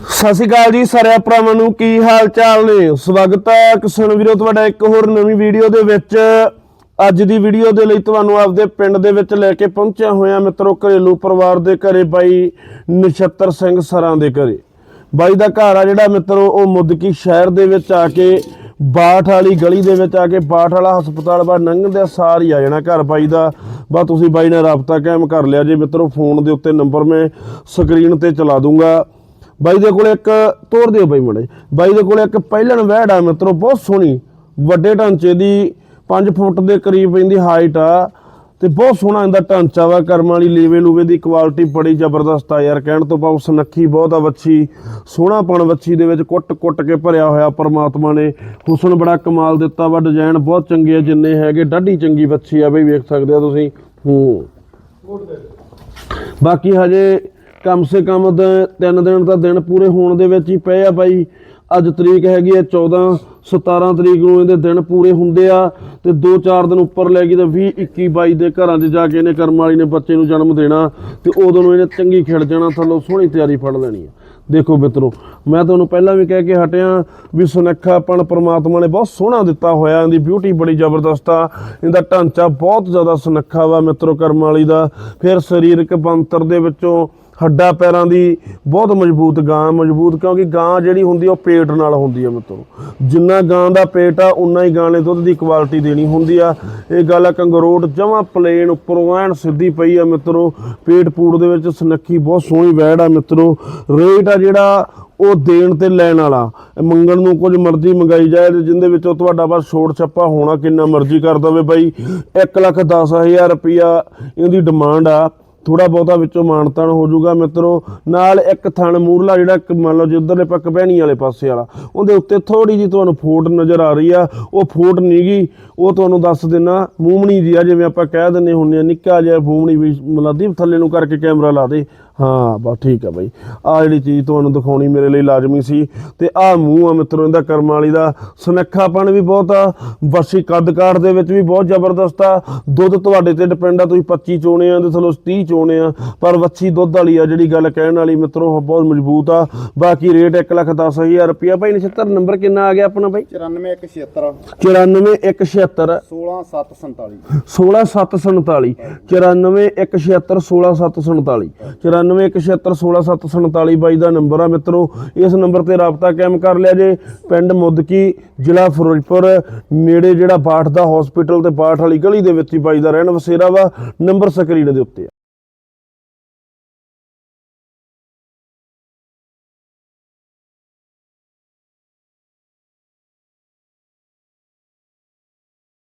ਸਤਿ ਸ਼੍ਰੀ ਅਕਾਲ ਜੀ ਸਾਰੇ ਭਰਾਵਾਂ ਨੂੰ, ਕੀ ਹਾਲ ਚਾਲ ਨੇ? ਸਵਾਗਤ ਹੈ ਕਿਸਾਨ ਵੀਰੋ, ਤੁਹਾਡਾ ਇੱਕ ਹੋਰ ਨਵੀਂ ਵੀਡੀਓ ਦੇ ਵਿੱਚ। ਅੱਜ ਦੀ ਵੀਡੀਓ ਦੇ ਲਈ ਤੁਹਾਨੂੰ ਆਪਦੇ ਪਿੰਡ ਦੇ ਵਿੱਚ ਲੈ ਕੇ ਪਹੁੰਚਿਆ ਹੋਇਆ ਮਿੱਤਰੋ, ਘਰੇਲੂ ਪਰਿਵਾਰ ਦੇ ਘਰੇ ਬਾਈ ਨਛੱਤਰ ਸਿੰਘ ਸਰਾਂ ਦੇ ਘਰੇ। ਬਾਈ ਦਾ ਘਰ ਆ ਜਿਹੜਾ ਮਿੱਤਰੋ, ਉਹ ਮੁੱਦਕੀ ਸ਼ਹਿਰ ਦੇ ਵਿੱਚ ਆ ਕੇ, ਬਾਠ ਵਾਲੀ ਗਲੀ ਦੇ ਵਿੱਚ ਆ ਕੇ, ਬਾਠ ਵਾਲਾ ਹਸਪਤਾਲ ਬਾਹਰ ਲੰਘਦੇ ਸਾਰ ਹੀ ਆ ਜਾਣਾ ਘਰ ਬਾਈ ਦਾ। ਬਾ ਤੁਸੀਂ ਬਾਈ ਨਾਲ ਰਾਬਤਾ ਕਾਇਮ ਕਰ ਲਿਆ ਜੇ ਮਿੱਤਰੋ, ਫੋਨ ਦੇ ਉੱਤੇ ਨੰਬਰ ਮੈਂ ਸਕਰੀਨ ਤੇ ਚਲਾ ਦੂੰਗਾ। ਬਾਈ ਦੇ ਕੋਲ ਇੱਕ ਤੋੜ ਦਿਓ ਬਾਈ ਮੜੇ ਬਾਈ ਦੇ ਕੋਲ ਇੱਕ ਪਹਿਲਣ ਵਹਿੜ ਆ ਮਿੱਤਰੋ, ਬਹੁਤ ਸੋਹਣੀ। ਵੱਡੇ ਢਾਂਚੇ ਦੀ 5 ਫੁੱਟ ਦੇ ਕਰੀਬ ਇਹਦੀ ਹਾਈਟ ਆ ਤੇ ਬਹੁਤ ਸੋਹਣਾ ਇਹਦਾ ਢਾਂਚਾ ਵਾ, ਕਰਮਾਂ ਵਾਲੀ, ਲੀਵੇ ਲੂਵੇ ਦੀ ਕੁਆਲਿਟੀ ਬੜੀ ਜ਼ਬਰਦਸਤ ਆ ਯਾਰ। ਕਹਿਣ ਤੋਂ ਬਾਅਦ ਸੁਨੱਖੀ ਬਹੁਤ ਆ ਵੱਛੀ। ਸੋਹਣਾ ਪਣ ਵੱਛੀ ਦੇ ਵਿੱਚ ਕੁੱਟ-ਕੁੱਟ ਕੇ ਭਰਿਆ ਹੋਇਆ ਪਰਮਾਤਮਾ ਨੇ। ਹੁਸਨ ਬੜਾ ਕਮਾਲ ਦਿੱਤਾ ਵਾ ਡਿਜ਼ਾਈਨ ਬਹੁਤ ਚੰਗੇ ਆ, ਜਿੰਨੇ ਹੈਗੇ, ਡਾਢੀ ਚੰਗੀ ਵੱਛੀ ਆ ਬਈ, ਵੇਖ ਸਕਦੇ ਆ ਤੁਸੀਂ। ਹੂੰ। ਬਾਕੀ ਹਜੇ ਕਮ ਸੇ ਕਮ ਦ- ਤਿੰਨ ਦਿਨ ਤਾਂ ਦਿਨ ਪੂਰੇ ਹੋਣ ਦੇ ਵਿੱਚ ਹੀ ਪਏ ਆ ਬਾਈ। ਅੱਜ ਤਰੀਕ ਹੈਗੀ ਹੈ 14 17 ਤਰੀਕ ਨੂੰ ਇਹਦੇ ਦਿਨ ਪੂਰੇ ਹੁੰਦੇ ਆ ਤੇ 2-4 ਦਿਨ ਉੱਪਰ ਲੈ ਗਈ ਤਾਂ 20 21 22 ਦੇ ਘਰਾਂ 'ਚ ਜਾ ਕੇ ਇਹਨੇ ਕਰਮ ਵਾਲੀ ਨੇ ਬੱਚੇ ਨੂੰ ਜਨਮ ਦੇਣਾ ਤੇ ਉਦੋਂ ਨੂੰ ਇਹਨੇ ਚੰਗੀ ਖਿੜ ਜਾਣਾ, ਥੱਲੋਂ ਸੋਹਣੀ ਤਿਆਰੀ ਫੜ ਲੈਣੀ ਆ। ਦੇਖੋ ਮਿੱਤਰੋ, ਮੈਂ ਤੁਹਾਨੂੰ ਪਹਿਲਾਂ ਵੀ ਕਹਿ ਕੇ ਹਟਿਆ ਵੀ ਸੁਨੱਖਾਪਣ ਪ੍ਰਮਾਤਮਾ ਨੇ ਬਹੁਤ ਸੋਹਣਾ ਦਿੱਤਾ ਹੋਇਆ, ਇਹਦੀ ਬਿਊਟੀ ਬੜੀ ਜ਼ਬਰਦਸਤ ਆ, ਇਹਦਾ ਢਾਂਚਾ ਬਹੁਤ ਜ਼ਿਆਦਾ ਸੁਨੱਖਾ ਵਾ ਮਿੱਤਰੋ ਕਰਮ ਵਾਲੀ ਦਾ। ਫਿਰ ਸਰੀਰਕ ਬੰਤਰ ਦੇ ਵਿੱਚੋਂ ਹੱਡਾਂ ਪੈਰਾਂ ਦੀ ਬਹੁਤ ਮਜ਼ਬੂਤ ਗਾਂ ਮਜ਼ਬੂਤ, ਕਿਉਂਕਿ ਗਾਂ ਜਿਹੜੀ ਹੁੰਦੀ ਉਹ ਪੇਟ ਨਾਲ ਹੁੰਦੀ ਆ ਮਿੱਤਰੋ। ਜਿੰਨਾ ਗਾਂ ਦਾ ਪੇਟ ਆ, ਉਨਾ ਹੀ ਗਾਂ ਨੇ ਦੁੱਧ ਦੀ ਕੁਆਲਿਟੀ ਦੇਣੀ ਹੁੰਦੀ ਆ। ਇਹ ਗੱਲ ਆ ਕੰਗਰੋਟ ਜਮਾ ਪਲੇਨ ਉੱਪਰੋਂ ਐਨ ਸਿੱਧੀ ਪਈ ਆ ਮਿੱਤਰੋ। ਪੇਟ ਪੂੜ ਦੇ ਵਿੱਚ ਸਨੱਖੀ, ਬਹੁਤ ਸੋਹਣੀ ਵੈੜ ਆ ਮਿੱਤਰੋ। ਰੇਟ ਆ ਜਿਹੜਾ ਉਹ ਦੇਣ ਤੇ ਲੈਣ ਵਾਲਾ। ਮੰਗਣ ਨੂੰ ਕੁਝ ਮਰਜ਼ੀ ਮੰਗਾਈ ਜਾਏ ਤੇ ਜਿੰਦੇ ਵਿੱਚੋਂ ਤੁਹਾਡਾ ਬਸ ਛੋੜ ਛੱਪਾ ਹੋਣਾ ਕਿੰਨਾ ਮਰਜ਼ੀ ਕਰ ਦਵੇ ਬਾਈ। 1 ਲੱਖ 10000 ਰੁਪਿਆ ਇਹਦੀ ਡਿਮਾਂਡ ਆ। ਥੋੜਾ ਬਹੁਤਾ ਵਿੱਚੋਂ ਮਾਨਤਾਨ ਹੋ ਜਾਊਗਾ ਮਿੱਤਰੋ। ਨਾਲ ਇੱਕ ਥਣ ਮੂਰਲਾ ਜਿਹੜਾ ਇੱਕ ਮੰਨ ਲਓ ਜਿੱਧਰਲੇ ਪੱਕ ਬਹਿਣੀ ਵਾਲੇ ਪਾਸੇ ਵਾਲਾ, ਉਹਦੇ ਉੱਤੇ ਥੋੜੀ ਜੀ ਤੁਹਾਨੂੰ ਫੋਟ ਨਜ਼ਰ ਆ ਰਹੀ ਆ। ਉਹ ਫੋਟ ਨਹੀਂਗੀ ਉਹ ਤੁਹਾਨੂੰ ਦੱਸ ਦਿੰਨਾ ਮੂਮਣੀ ਜੀ ਆ, ਜਿਵੇਂ ਆਪਾਂ ਕਹਿ ਦਿੰਨੇ ਹੁੰਨੇ ਆ, ਨਿੱਕਾ ਜਿਹਾ ਫੂਮਣੀ ਵੀ ਮਲਾਦੀਪ ਥੱਲੇ ਨੂੰ ਕਰਕੇ ਕੈਮਰਾ ਲਾ ਦੇ। ਹਾਂ ਬਸ ਠੀਕ ਆ ਬਾਈ। ਆ ਜਿਹੜੀ ਚੀਜ਼ ਤੁਹਾਨੂੰ ਦਿਖਾਉਣੀ ਮੇਰੇ ਲਈ ਲਾਜ਼ਮੀ ਸੀ ਤੇ ਆ ਮੂੰਹ ਆ ਮਿੱਤਰੋ ਇਹਦਾ ਕਰਮ ਵਾਲੀ ਦਾ। ਸੁਨੱਖਾਪਣ ਵੀ ਬਹੁਤ ਆ ਵਰਸ਼ੀ ਕੱਦਕਾਰ ਦੇ ਵਿੱਚ ਵੀ ਬਹੁਤ ਜ਼ਬਰਦਸਤ ਆ। ਦੁੱਧ ਤੁਹਾਡੇ ਤੇ ਡਿਪੈਂਡ ਆ ਤੁਸੀਂ 25 ਚੋਣੇ ਆ ਤੇ ਚਲੋ 30 ਚੋਣੇ ਆ। ਪਰ ਵੱਛੀ ਦੁੱਧ ਵਾਲੀ ਆ ਜਿਹੜੀ ਗੱਲ ਕਹਿਣ ਵਾਲੀ ਮਿੱਤਰੋ ਬਹੁਤ ਮਜ਼ਬੂਤ ਆ। ਬਾਕੀ ਰੇਟ 110000 ਰੁਪਿਆ ਭਾਈ 79 ਨੰਬਰ ਕਿੰਨਾ ਆ ਗਿਆ ਆਪਣਾ ਭਾਈ 94176 94176 16747 16747 16747 991716774722 ਦਾ ਨੰਬਰ ਆ ਮਿੱਤਰੋ। ਇਸ ਨੰਬਰ ਤੇ ਰਾਬਤਾ ਕਾਇਮ ਕਰ ਲਿਆ ਜੇ। ਪਿੰਡ ਮੁੱਦਕੀ, ਜ਼ਿਲ੍ਹਾ ਫਿਰੋਜ਼ਪੁਰ, ਨੇੜੇ ਜਿਹੜਾ ਬਾਠ ਦਾ ਹਸਪੀਟਲ ਤੇ ਬਾਠ ਵਾਲੀ ਗਲੀ ਦੇ ਵਿੱਚ ਹੀ ਬਾਈ ਦਾ ਰਹਿਣ ਵਸੇਰਾ ਵਾ। ਨੰਬਰ ਸਕਰੀਨ ਦੇ ਉੱਤੇ